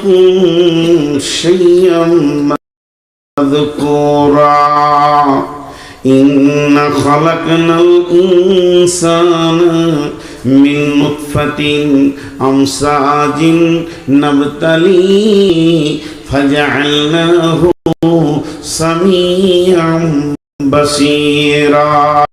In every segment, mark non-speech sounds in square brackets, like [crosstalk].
يكن شيئا مذكورا إنا خلقنا الإنسان من نطفة أمساج نبتلي فجعلناه سميعا بصيرا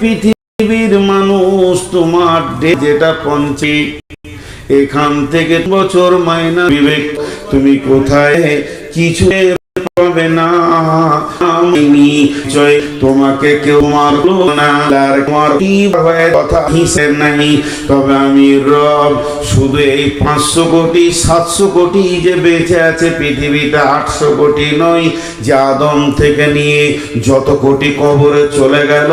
পৃথিবীর মানুষ তোমার যেটা পঞ্চে, এখান থেকে বছর মাইনা বিবেক, তুমি কোথায়? কিছু পাবে না। নিশ্চয় তোমাকে কেউ মারলো না। আর তোমার কি কথা হিসেব নাই? তবে আমি রব, শুধু এই পাঁচশো কোটি, সাতশো কোটি যে বেঁচে আছে পৃথিবীতে আটশো কোটি নয়, যে আদম থেকে নিয়ে যত কোটি কবরে চলে গেল,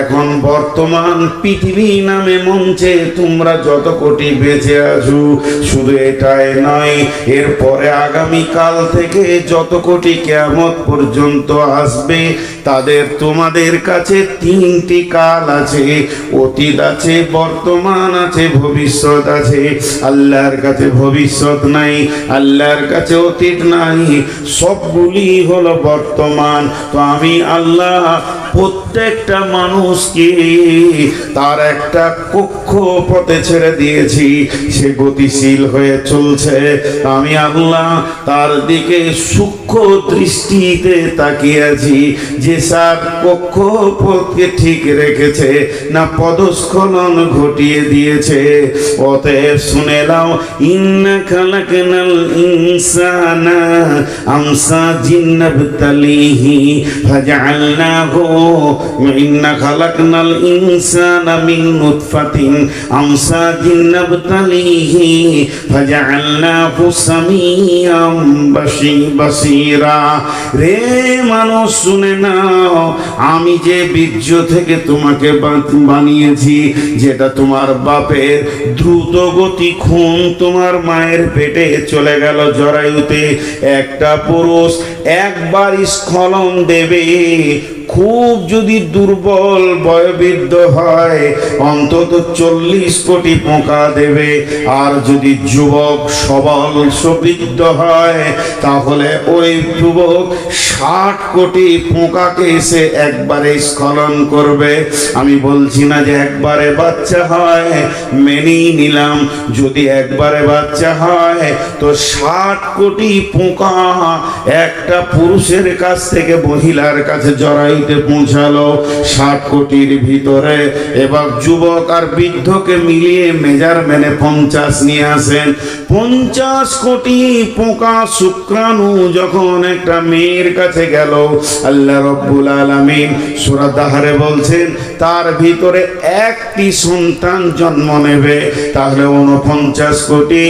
এখন বর্তমান পৃথিবী নামে মঞ্চে তোমরা যত কোটি বেঁচে আছো, শুধু এটাই নয়, এরপরে আগামী কাল থেকে যত কোটি কেমত পর্যন্ত আসবে। তাদের তোমাদের কাছে তিনটি কাল আছে। অতীত আছে, বর্তমান আছে, ভবিষ্যৎ আছে। আল্লাহর কাছে ভবিষ্যৎ নাই, আল্লাহর কাছে অতীত নাই। সবগুলি হলো বর্তমান। তো আমি আল্লাহ প্রত্যেকটা মানুষকে তার একটা কক্ষ পথে ছেড়ে দিয়েছি। সে গতিশীল হয়ে চলছে। আমি আল্লাহ তার দিকে সূক্ষ্ম দৃষ্টিতে তাকিয়ে আছি যে সার কক্ষ পথকে ঠিক রেখেছে, না পদস্খলন ঘটিয়ে দিয়েছে। অতএব শুনে নাও, ইন্না খালাকনাল ইনসানা আমসা জিন্নাবতালিহি ফাজআলনাহু ইন্না খালাকনাল ইনসানা মিন নুতফাতিন আমসা জিন্নাবতালিহি ফাজআলনাহু সামিয়াম বাসি বাসীরা রে মানুষ শুনে নাও। আমি যে বীর্য থেকে তোমাকে বানিয়েছি, যেটা তোমার বাপের দ্রুত গতি খুন তোমার মায়ের পেটে চলে গেল জরায়ুতে। একটা পুরুষ একবার স্খলন দেবে খুব যদি দুর্বল বয়বৃদ্ধ হয়, অন্তত চল্লিশ কোটি পোকা দেবে। আর যদি যুবক সবল সবৃদ্ধ হয়, তাহলে ওই যুবক ষাট কোটি পোকাকে এসে একবারে স্খলন করবে। আমি বলছি না যে একবারে বাচ্চা হয়, মেনেই নিলাম। যদি একবারে বাচ্চা হয়, তো ষাট কোটি পোকা একটা পুরুষের কাছ থেকে মহিলার কাছে জড়াইতে পৌঁছালো। ষাট কোটির ভিতরে এবার যুবক আর বৃদ্ধকে মিলিয়ে মেজারম্যানে পঞ্চাশ নিয়ে আসেন। পঞ্চাশ কোটি পোকা শুক্রাণু যখন একটা মেয়ের কাছে গেল, আল্লাহ রব্বুল আলামিন সূরা দাহারে বলছেন, তার ভিতরে একটি সন্তান জন্ম নেবে। তাহলে উনপঞ্চাশ কোটি,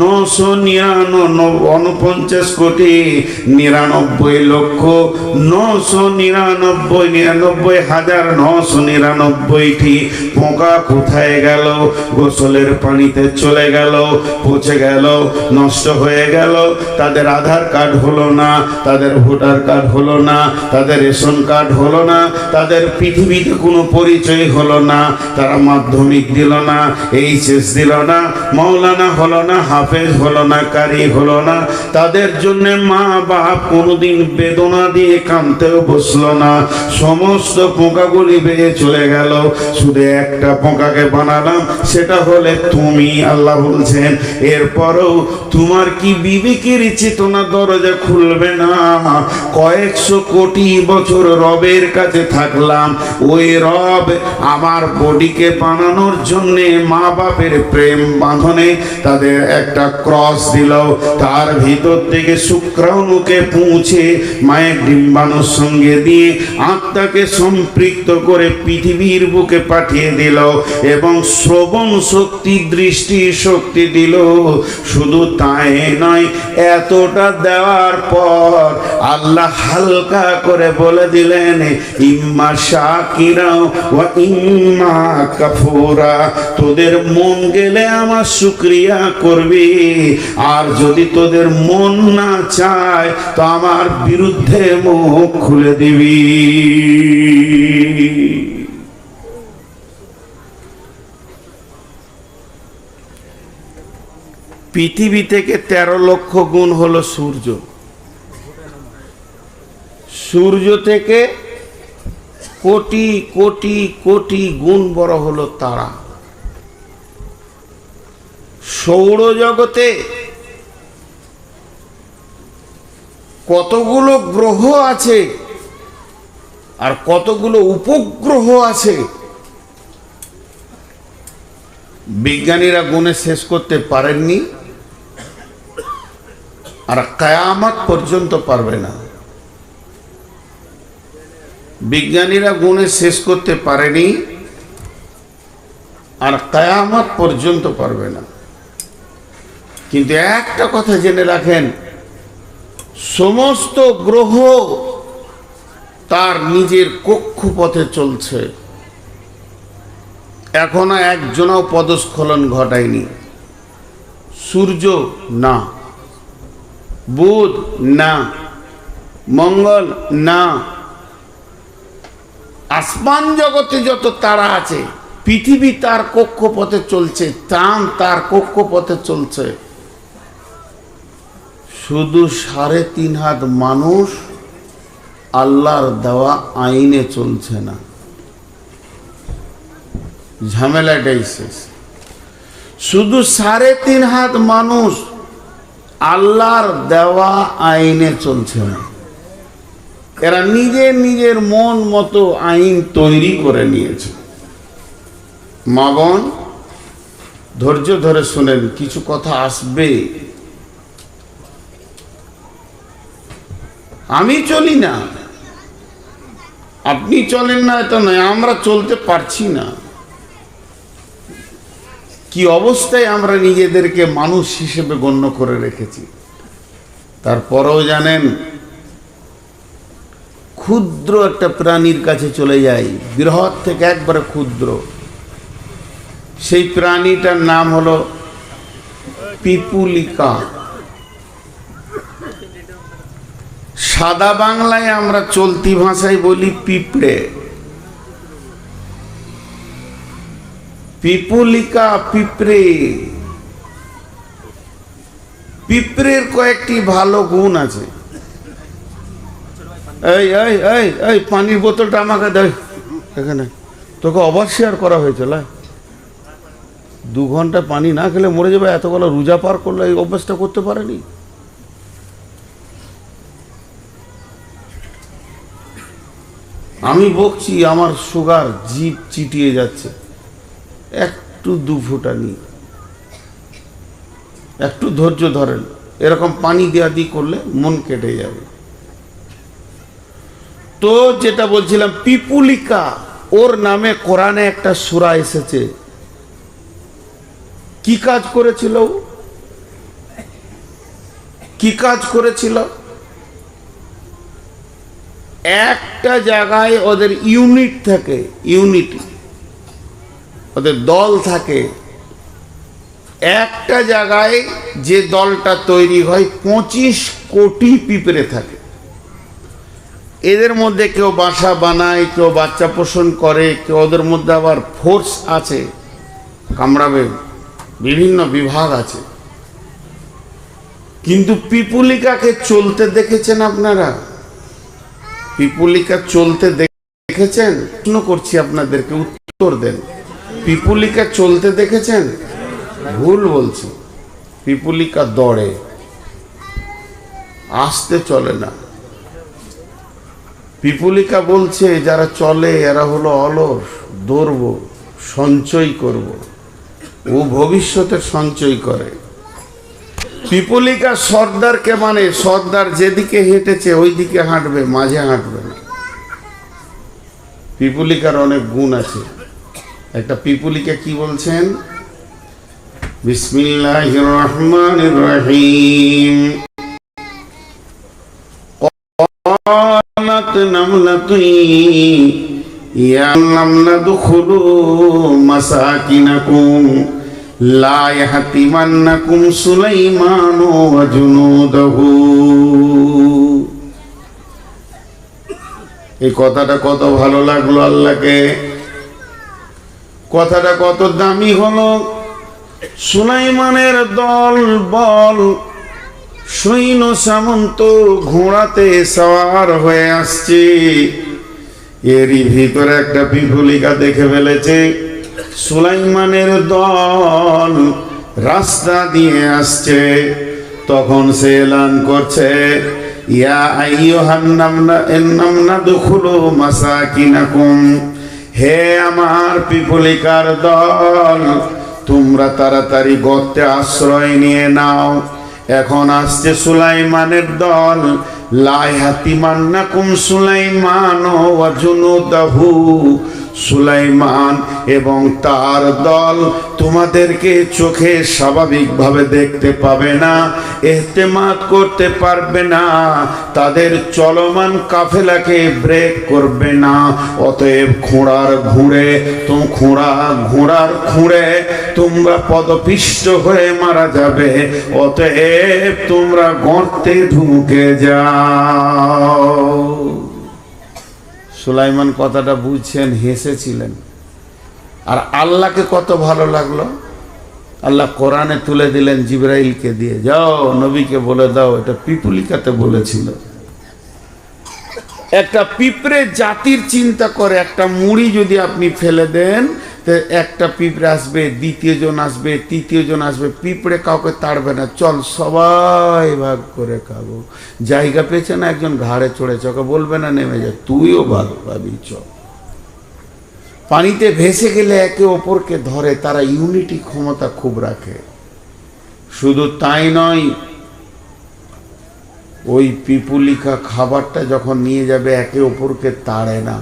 নশো নিরানব্বই উনপঞ্চাশ কোটি, নিরানব্বই লক্ষ, নশো নিরানব্বই নিরানব্বই নিরানব্বই হাজার নশো নিরানব্বইটি পোকা কোথায় গেল? গোসলের পানিতে চলে গেল, পচে গেল, নষ্ট হয়ে গেল। তাদের আধার কার্ড হলো না, তাদের ভোটার কার্ড হলো না, তাদের রেশন কার্ড হলো না, তাদের পৃথিবীতে কোনো পরিচয় হলো না, তারা মাধ্যমিক দিল না, এইচএস দিল না মৌলানা হলো না, হাফেজ হলো না, কারি হলো না। তাদের জন্য মা বাপ কোনোদিন বেদনা দিয়ে কানতেও বসল না। সমস্ত পোকাগুলি বেয়ে চলে গেল। শুধু একটা পোকাকে বানালাম, সেটা হলে তুমি আল্লাহ বলছেন, এরপরও তোমার কি বিবেকের চেতনা দরজা খুলবে না? কয়েকশো কোটি বছর রবের কাছে থাকলাম। ওই রব আমার বডিকে বানানোর জন্য মা বাপের প্রেম বাঁধনে তাদের একটা ক্রস দিল। তার ভিতর থেকে শুক্রাণুকে পৌঁছে মায়ের ডিম্বাণুর সঙ্গে দিয়ে আত্মাকে সম্পৃক্ত করে পৃথিবীর বুকে পাঠিয়ে দিল এবং শ্রবণ শক্তি, দৃষ্টি শক্তি দিল। শুধু তাই নয়, এতটা দেওয়ার পর আল্লাহ হালকা করে বলে দিলেন, ইম্মা শাকিরা ও ইম্মা কাফুরা, তোদের মন গেলে আমার শুক্রিয়া করবি। আর যদি তোদের মন না চায়, তো আমার বিরুদ্ধে মুখ খুলে দিবি। পৃথিবী থেকে তেরো লক্ষ গুণ হলো সূর্য। সূর্য থেকে কোটি কোটি কোটি গুণ বড় হলো তারা। সৌরজগতে কতগুলো গ্রহ আছে? আর কতগুলো উপগ্রহ আছে? বিজ্ঞানীরা গুণে শেষ করতে পারেননি, আর কায়ামাত পর্যন্ত পারবে না। বিজ্ঞানীরা গুণে শেষ করতে পারেনি, আর কায়ামাত পর্যন্ত পারবে না। কিন্তু একটা কথা জেনে রাখেন, সমস্ত গ্রহ তার নিজের কক্ষপথে চলছে। এখনও একজনও পদস্খলন ঘটায়নি। সূর্য না, বুধ না, মঙ্গল না, আসমান জগতে যত তারা আছে, পৃথিবী তার কক্ষপথে চলছে চাঁদ তার কক্ষপথে চলছে। শুধু সাড়ে তিন হাত মানুষ আল্লাহর দেওয়া আইনে চলছে না। ঝামেলাটাই শেষ। শুধু সাড়ে তিন হাত মানুষ আল্লাহর দেওয়া আইনে চলছে না। এরা নিজের নিজের মন মতো আইন তৈরি করে নিয়েছে। মা বোন, ধৈর্য ধরে শুনেন, কিছু কথা আসবে? আমি চলি না। আপনি চলেন না, এটা নয়, আমরা চলতে পারছি না। কি অবস্থায় আমরা নিজেদেরকে মানুষ হিসেবে গণ্য করে রেখেছি? তারপরেও জানেন, ক্ষুদ্র একটা প্রাণীর কাছে চলে যাই, বৃহৎ থেকে একবারে ক্ষুদ্র। সেই প্রাণীটার নাম হলো পিপুলিকা। সাদা বাংলায় আমরা চলতি ভাষায় বলি পিঁপড়ে। পিপুলিকা পিঁপড়ে। পিঁপড়ের কয়েকটি ভালো গুণ আছে। এই এই এই এই, পানির বোতলটা আমাকে দেয় এখানে। তোকে অবশ্যই করা হয়েছে, লা। দু ঘণ্টা পানি না খেলে মরে যাবে, এতগুলো রোজা পার করলে এই অভ্যাসটা করতে পারেনি? আমি বকছি, আমার সুগার জিভ চিটিয়ে যাচ্ছে। একটু দু ফোঁটা নি একটু ধৈর্য ধরেন। এরকম পানি দেওয়া দিয়ে করলে মন কেটে যাবে। তো যেটা বলছিলাম, পিপুলিকা, ওর নামে কোরআনে একটা সুরা এসেছে। কি কাজ করেছিল? কি কাজ করেছিল? একটা জায়গায় ওদের ইউনিট থাকে, ইউনিট। ওদের দল থাকে। একটা জায়গায় যে দলটা তৈরি হয়, পঁচিশ কোটি পিঁপড়ে থাকে। এদের মধ্যে কেউ বাসা বানায়, কেউ বাচ্চা পোষণ করে, কেউ ওদের মধ্যে আবার ফোর্স আছে। কামড়াবে, বিভিন্ন বিভাগ আছে। কিন্তু পিপুলিকাকে চলতে দেখেছেন আপনারা? পিপুলিকা চলতে দেখেছেন? প্রশ্ন করছি আপনাদেরকে, উত্তর দেন। পিপুলিকা চলতে দেখেছেন? ভুল বলছি। পিপুলিকা দড়ে। আসতে চলে না। পিপুলিকা বলছে, যারা চলে, এরা হলো অলস, দৌড়ব, সঞ্চয় করব। ও ভবিষ্যতের সঞ্চয় করে। পিপুলিকা সর্দারকে মানে সর্দার যেদিকে হেঁটেছে ওই দিকে হাঁটবে মাঝে হাঁটবে না পিপুলিকার অনেক গুণ আছে একটা পিপুলিকা কি বলছেন বিসমিল্লাহ রহমান রহিম قالت نملة يا نملة ادخلوا مساكنكم لا يحتمنكم سليمان وجنوده এই কথাটা কত ভালো লাগলো আল্লাহকে কথাটা কত দামি হলো সুলাইমানের দল বল সৈন্য সামন্ত ঘোড়াতে সওয়ার হয়ে আসছে এরই ভিতরে একটা পিপুলিকা দেখে ফেলেছে সুলাইমানের দল রাস্তা দিয়ে আসছে। তখন সে এলান করছে হে আমার পিপুলিকার দল, তোমরা তাড়াতাড়ি গর্তে আশ্রয় নিয়ে নাও। এখন আসছে সুলাইমানের দল লাইহাতিমান্নাকুম সুলাইমান ওয়া জুনুদাহু। সুলাইমান এবং তার দল তোমাদেরকে চোখে স্বাভাবিকভাবে দেখতে পাবে না, এহতেমাত করতে পারবে না, তাদের চলমান কাফেলাকে ব্রেক করবে না, অতএব ঘোড়ার ঘুরে তুম ঘোড়া ঘোড়ার খুঁড়ে তোমরা পদপিষ্ট হয়ে মারা যাবে, অতএব তোমরা গর্তে ঢুকে যাও। সুলাইমান কথাটা বুঝছেন, হেসেছিলেন। আর আল্লাহকে কত ভালো লাগল? আল্লাহ কোরআনে তুলে দিলেন, জিব্রাইলকে দিয়ে, যাও, নবীকে বলে দাও, এটা পিপুলিকাতে বলেছিল। একটা পিঁপড়ে জাতির চিন্তা করে, একটা মুড়ি যদি আপনি ফেলে দেন একটা পিঁপড়ে আসবে, দ্বিতীয় জন আসবে, তৃতীয় জন আসবে, পিঁপড়ে কাউকে তাড়বে না। চল সবাই ভাগ করে খাব। জায়গা পেয়েছে না একজন, ঘাড়ে চড়েছে, ওকে বলবে না নেমে যা, তুইও ভাগ পাবি চল পানিতে ভেসে গেলে একে অপরকে ধরে, তারা ইউনিটি ক্ষমতা খুব রাখে। শুধু তাই নয়, ওই পিপুলিকা খাবারটা যখন নিয়ে যাবে, একে অপরকে তাড়ে না।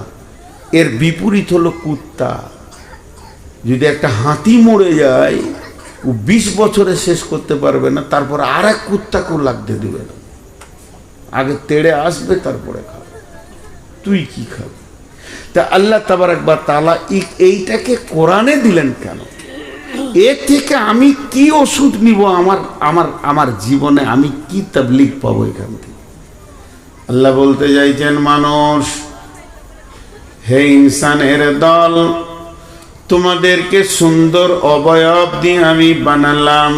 এর বিপরীত হলো কুত্তা। যদি একটা হাতি মরে যায়, ও বিশ বছরে শেষ করতে পারবে না, তারপর আর এক কুত্তাকেও লাগতে দেবে না। আগে তেড়ে আসবে, তারপরে খাবে। তুই কি খাবি? তা আল্লাহ তাবার একবার তালা এইটাকে কোরআনে দিলেন কেন? এর থেকে আমি কি ওষুধ নিব আমার আমার আমার জীবনে? আমি কি তাবলিগ পাবো এখান থেকে? আল্লাহ বলতে চাইছেন, মানুষ, হে ইনসানের দল তোমাদেরকে সুন্দর অবয়ব দিয়ে আমি বানালাম।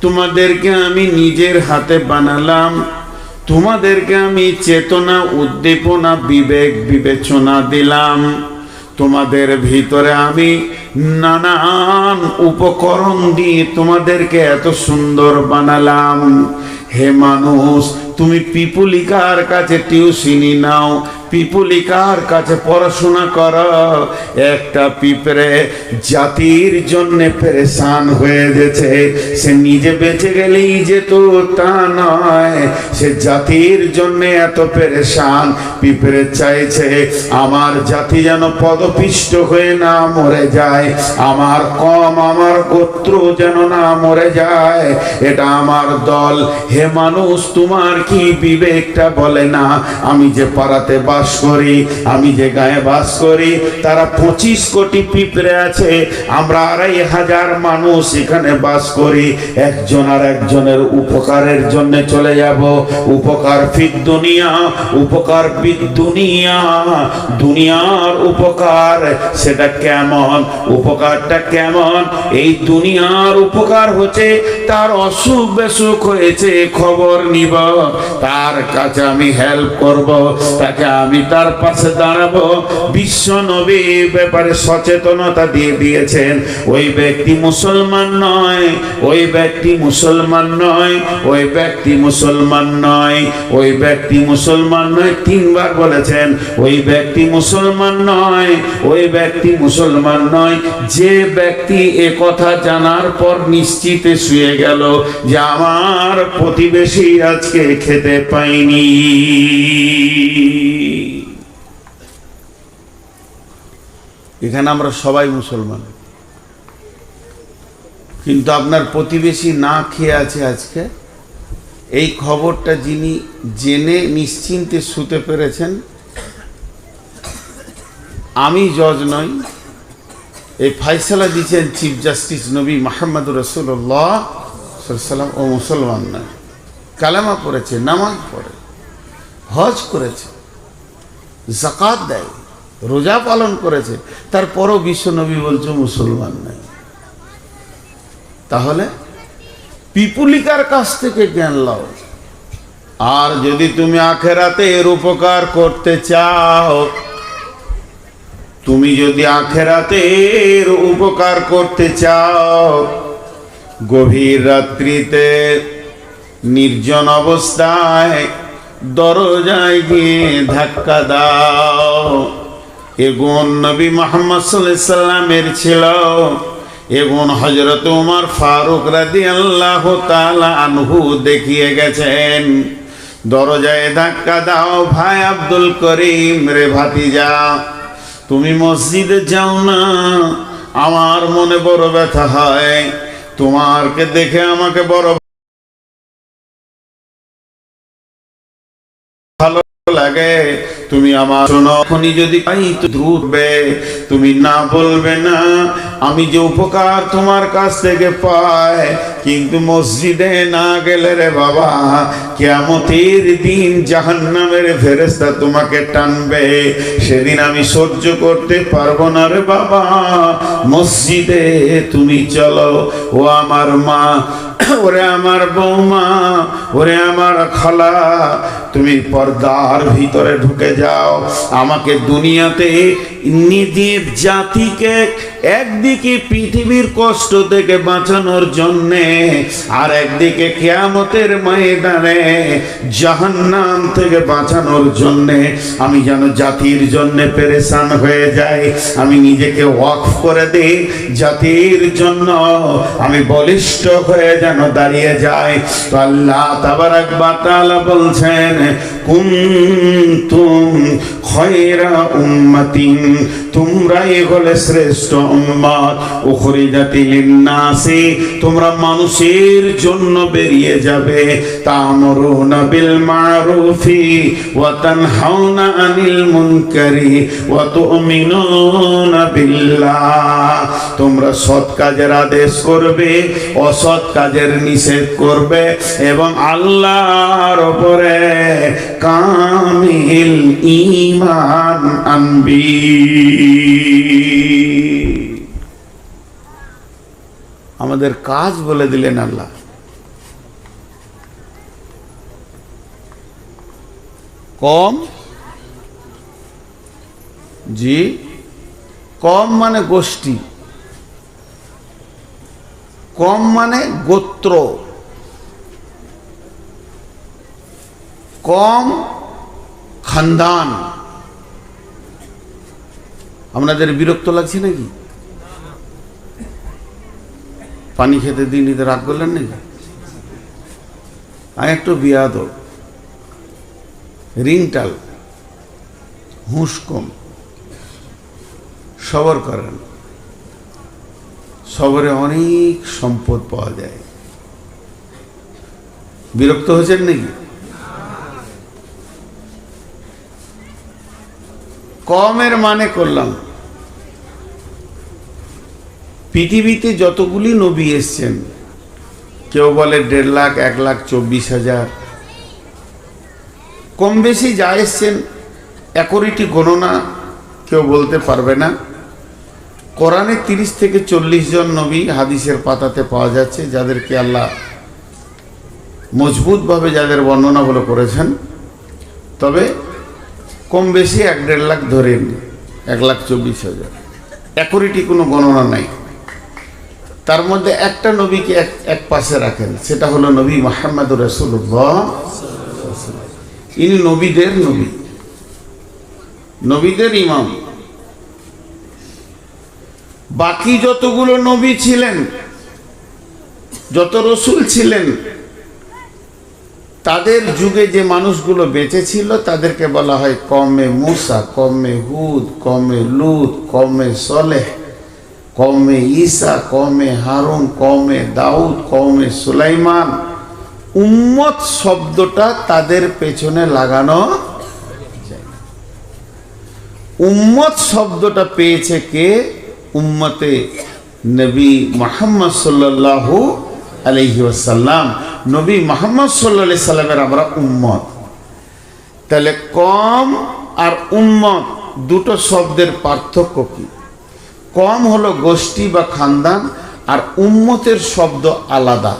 তোমাদেরকে আমি নিজের হাতে বানালাম। তোমাদেরকে আমি চেতনা, উদ্দীপনা, বিবেক, বিবেচনা দিলাম। তোমাদের ভিতরে আমি নানান উপকরণ দিয়ে তোমাদেরকে এত সুন্দর বানালাম। হে মানুষ, তুমি পিপুলিকার কাছে টিউশনি নাও, পিপুলিকার কাছে পড়াশোনা করো। একটা পিঁপড়ে জাতির জন্য পেরেশান হয়ে গেছে। সে নিজে বেঁচে গেলেই যেত তা নয়। সে জাতির জন্য এত পেরেশান, পিঁপড়ে চাইছে, আমার জাতি যেন পদপিষ্ট হয়ে না মরে যায়, আমার কম আমার গোত্র যেন না মরে যায়। এটা আমার দল, হে মানুষ তোমার কি বিবেকটা বলে না? আমি যে পাড়াতে বাস করি, আমি যে গায়ে বাস করি, তারা পঁচিশ কোটি পিঁপড়ে আছে, আমরা আড়াই হাজার মানুষ এখানে বাস করি, একজন আর একজনের উপকারের জন্য চলে যাব। উপকার ফিদ দুনিয়া, উপকার বিদ দুনিয়া। দুনিয়ার উপকার, সেটা কেমন? উপকারটা কেমন? এই দুনিয়ার উপকার হচ্ছে, তার অসুখ বেসুখ হয়েছে খবর নিব, তার কাছে আমি হেল্প করব, তাকে আমি তার পাশে দাঁড়াবো। বিশ্ব নবী ব্যাপারে সচেতনতা দিয়ে দিয়েছেন। ওই ব্যক্তি মুসলমান নয়, ওই ব্যক্তি মুসলমান নয়, ওই ব্যক্তি মুসলমান নয়, ওই ব্যক্তি মুসলমান নয়, তিনবার বলেছেন, ওই ব্যক্তি মুসলমান নয়, ওই ব্যক্তি মুসলমান নয়। যে ব্যক্তি এ কথা জানার পর নিশ্চিতে শুয়ে গেল যে আমার প্রতিবেশী আজকে খেতে পাইনি। এখানে আমরা সবাই মুসলমান। কিন্তু আপনার প্রতিবেশী না খেয়ে আছে আজকে, এই খবরটা যিনি জেনে নিশ্চিন্তে শুতে পেরেছেন, আমি জজ নই, এই ফাইসালা দিচ্ছেন চিফ জাস্টিস নবী মাহমদ রসুল্লাহ সাল্লাম, ও মুসলমান নয়। কালামা পড়েছে, নামাজ পড়ে, হজ করেছে জাকাত দেয়, রোজা পালন করেছে, তারপরও বিশ্ব নবী বলছে মুসলমান নাই। তাহলে পিপুলিকার কাছ থেকে জ্ঞান লাও। আর যদি তুমি আখেরাতে এর উপকার করতে চাও, তুমি যদি আখেরাতে এর উপকার করতে চাও, গভীর রাত্রিতে নির্জন অবস্থায় দরজায় গিয়ে ধাক্কা দাও। এগুন নবী মোহাম্মদ সাল্লামের ছিল। এগুন হজরত উমার ফারুক রাদি আল্লাহ আনহু দেখিয়ে গেছেন, দরজায় ধাক্কা দাও ভাই আব্দুল করিম রে ভাতিজা, তুমি মসজিদে যাও না, আমার মনে বড় ব্যথা হয়, তোমারকে দেখে আমাকে বড় লাগে, তুমি আমার শোনো। যদি পাই তো দ্রুতবে তুমি না বলবে না, আমি যে উপকার তোমার কাছ থেকে পাই, কিন্তু মসজিদে না গেলে রে বাবা কেমতের দিন জাহান্নামের ফেরেস্তা তোমাকে টানবে। সেদিন আমি সহ্য করতে পারব না রে বাবা। মসজিদে তুমি চলো, ও আমার মা ওরে আমার বৌমা, ওরে আমার খালা, তুমি পর্দার ভিতরে ঢুকে যাও। আমাকে দুনিয়াতে নিজের জাতিকে একদিকে পৃথিবীর কষ্ট থেকে বাঁচানোর জন্যে, আর একদিকে কেয়ামতের ময়দানে জাহান্নাম থেকে বাঁচানোর জন্যে। আমি যেন জাতির জন্য পেরেশান হয়ে যাই, আমি নিজেকে ওয়াকফ করে দিই জাতির জন্য। আমি বলিষ্ঠ হয়ে যেন দাঁড়িয়ে যায়। তো আল্লাহ তাবারাক বাতালা বলছেন কুন্তুম খয়রা উম্মাতিন তোমরাই হলে শ্রেষ্ঠ উম্মত। উখরিজাতি লিন্নাসি তোমরা মানুষের জন্য বেরিয়ে যাবে। তামরুনা বিল মারুফি, ওয়া তানহাউনা আনিল মুনকারি, ওয়া তুমিনুনা বিল্লাহ। তোমরা সৎ কাজের আদেশ করবে, অসৎ কাজের নিষেধ করবে এবং আল্লাহর উপরে কামিল ঈমান আনবি। আমাদের কাজ বলে দিলেন আল্লাহ। কম? জি। কম মানে গোষ্ঠী। কম মানে গোত্র। কম খানদান। আপনাদের বিরক্ত লাগছে নাকি? পানি খেতে দিন এদের রাগ করলেন নাকি? আমি একটু বিয়াদ রিংটাল হুঁশ কম সবর করেন। সবরে অনেক সম্পদ পাওয়া যায়। বিরক্ত হয়েছেন নাকি? কমের মানে করলাম। পৃথিবীতে যতগুলি নবী এসছেন, কেউ বলে দেড় লাখ, এক লাখ, চব্বিশ হাজার। কম বেশি যা এসছেন, একরিটি গণনা কেউ বলতে পারবে না। কোরআনে তিরিশ থেকে চল্লিশ জন নবী হাদিসের পাতাতে পাওয়া যাচ্ছে, যাদেরকে আল্লাহ মজবুতভাবে যাদের বর্ণনাগুলো করেছেন। তবে কম বেশি এক দেড় লাখ ধরেন এক লাখ চব্বিশ হাজার। একরিটি কোনো গণনা নাই। তার মধ্যে একটা নবীকে এক এক পাশে রাখেন, সেটা হলো নবী মাহমদ রসুল্লাহ ইনি নবীদের নবী। নবীদের ইমাম। বাকি যতগুলো নবী ছিলেন, যত রসুল ছিলেন তাদের যুগে যে মানুষগুলো বেঁচে ছিল তাদেরকে বলা হয় কমে মুসা, কমে হুদ, কমে লুত, কমে সলেহ, কমে ঈসা, কমে হারুন, কমে দাউদ, কমে সুলাইমান। উম্মত শব্দটা তাদের পেছনে লাগানো উম্মত শব্দটা পেয়েছে কে? উম্মতে নবী মোহাম্মদ সাল্লাল্লাহু আলহি ওয়াসাল্লাম, নবী মোহাম্মদ সাল্লা সাল্লামের আমরা উম্মত। তাহলে কম আর উম্মত দুটো শব্দের পার্থক্য কি? কম হলো গোষ্ঠী বা খানদান আর উম্মতের শব্দ আলাদা।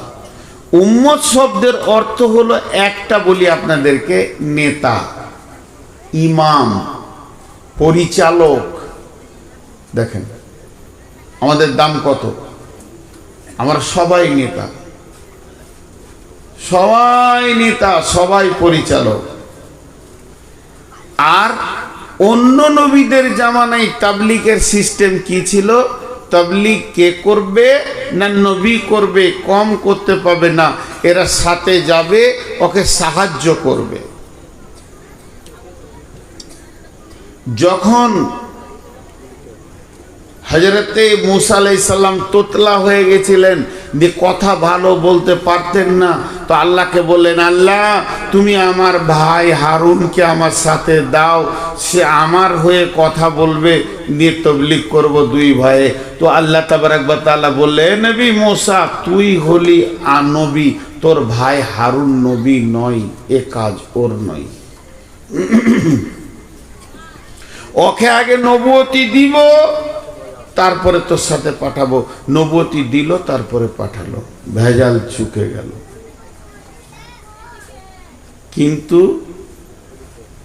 উম্মত শব্দের অর্থ হলো একটা বলি আপনাদেরকে, নেতা, ইমাম, পরিচালক। দেখেন, আমাদের দাম কত? আমরা সবাই নেতা। সবাই নেতা, সবাই পরিচালক। আর অন্য নবীদের জামানায় তাবলিকের সিস্টেম কি ছিল? তাবলিক কে করবে না নবী করবে, কম করতে পাবে না। এরা সাথে যাবে, ওকে সাহায্য করবে। যখন হজরতে মুসা আলাইসাল্লাম তোতলা হয়ে গেছিলেন। যে কথা ভালো বলতে পারতেন না। তো আল্লাহকে বললেন, আল্লাহ, তুমি আমার ভাই হারুনকে আমার সাথে দাও। সে আমার হয়ে কথা বলবে। দিয়ে তবলিক করব দুই ভাইয়ে। তো আল্লাহ তাবার একবার তাল্লাহ বললে নবী মোসা, তুই হলি আনবী। তোর ভাই হারুন নবী নয়, এ কাজ ওর নয়। [clears throat] ওকে আগে নবতী দিব। তারপরে তোর সাথে পাঠাবো। নবতী দিল, তারপরে পাঠালো। ভেজাল চুকে গেল। কিন্তু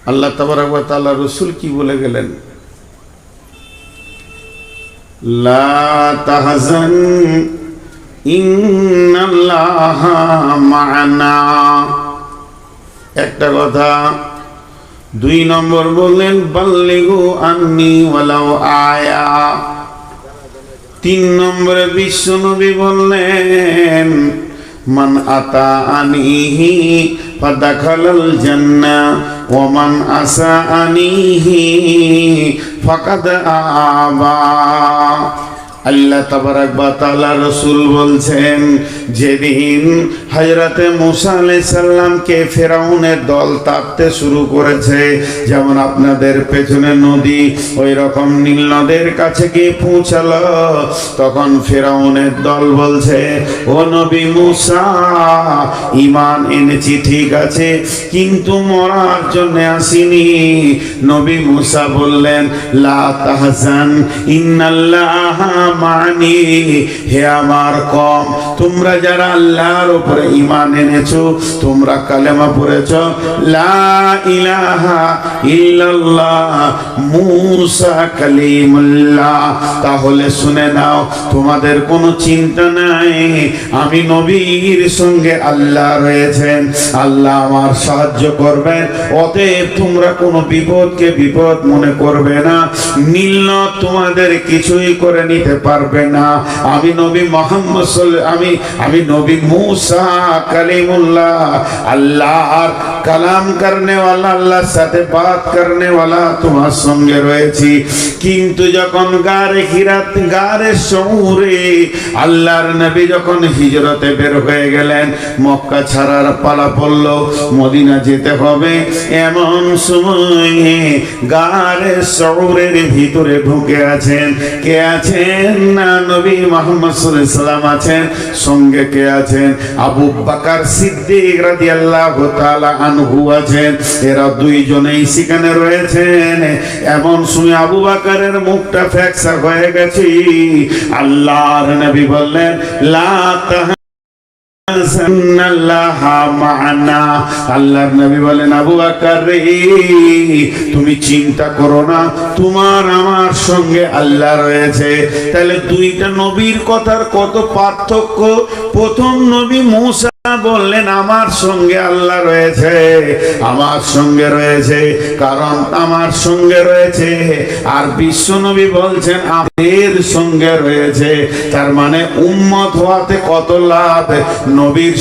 আল্লাহ তাবারাক তাআলা রসুল কি বলে গেলেন? ইন্নাল্লাহা একটা কথা, দুই নম্বর বললেন, বাল্লিগু আন্নি ওয়ালাউ আয়া। তিন নম্বরে বিশ্ব নবী বললেন, মান আতা আনিহি ফাদাখালাল জান্নাহ ওয়া মান আসা আনিহি ফাকাদ আবা। আল্লাহ বা তাআলা রাসূল বলছেন, যেদিন হযরতে মুসা সালামকে ফেরাউনের দল তাড়তে শুরু করেছে, যেমন আপনাদের পেছনে নদী ওই রকম নীল নদের কাছে গিয়ে পৌঁছালো, তখন ফেরাউনের দল বলছে, ও নবী মুসা, ঈমান এনেছি, ঠিক আছে, কিন্তু মরার জন্য আসিনি। নবী মুসা বললেন, লা তাহজান, ইন্নাল্লাহা মানি। হে আমার কম, তোমরা যারা আল্লাহর উপরে ইমান এনেছো, তোমরা কালেমা পড়েছ তাহলে শুনে নাও, তোমাদের কোনো চিন্তা নাই। আমি নবীর সঙ্গে আল্লাহ রয়েছেন। আল্লাহ আমার সাহায্য করবেন। অতএব তোমরা কোনো বিপদকে বিপদ মনে করবে না। নীল তোমাদের কিছুই করে নিতে পারবে না। আমি নবী মোহাম্মদ আমি আমি নবী মুসা কালিমুল্লাহ। আল্লাহ আর কালাম করনে আল্লাহর সাথে বাত করনে তোমার সঙ্গে রয়েছি। কিন্তু যখন গারে হিরাত, গারে সৌরে আল্লাহর নবী যখন হিজরতে বের হয়ে গেলেন। মক্কা ছাড়ার পালা পড়ল। মদিনা যেতে হবে। এমন সময়ে গারে শহরের ভিতরে ঢুকে আছেন। কে আছেন? না, নবী মোহাম্মদ সাল্লাম আছেন। সঙ্গে কে আছেন? আবু বাকার সিদ্দিক রাদিয়াল্লাহু তাআলা আনহু আছেন। এরা দুইজনেই সেখানে রয়েছেন। এমন সময় আবু বাকারের মুখটা ফ্যাকসা হয়ে গেছে। আল্লাহর নবী বললেন, লা তাহ তুমি চিন্তা করো না, তোমার আমার সঙ্গে আল্লাহ রয়েছে। তাহলে দুইটা নবীর কথার কত পার্থক্য? প্রথম নবী মূসা বললেন, আমার সঙ্গে আল্লাহ রয়েছে, আমার সঙ্গে রয়েছে, কারণ আমার সঙ্গে রয়েছে। আর বিশ্বনবী বলছেন, আমাদের সঙ্গে রয়েছে। তার মানে উম্মত হওয়াতে কত লাভ, নবীর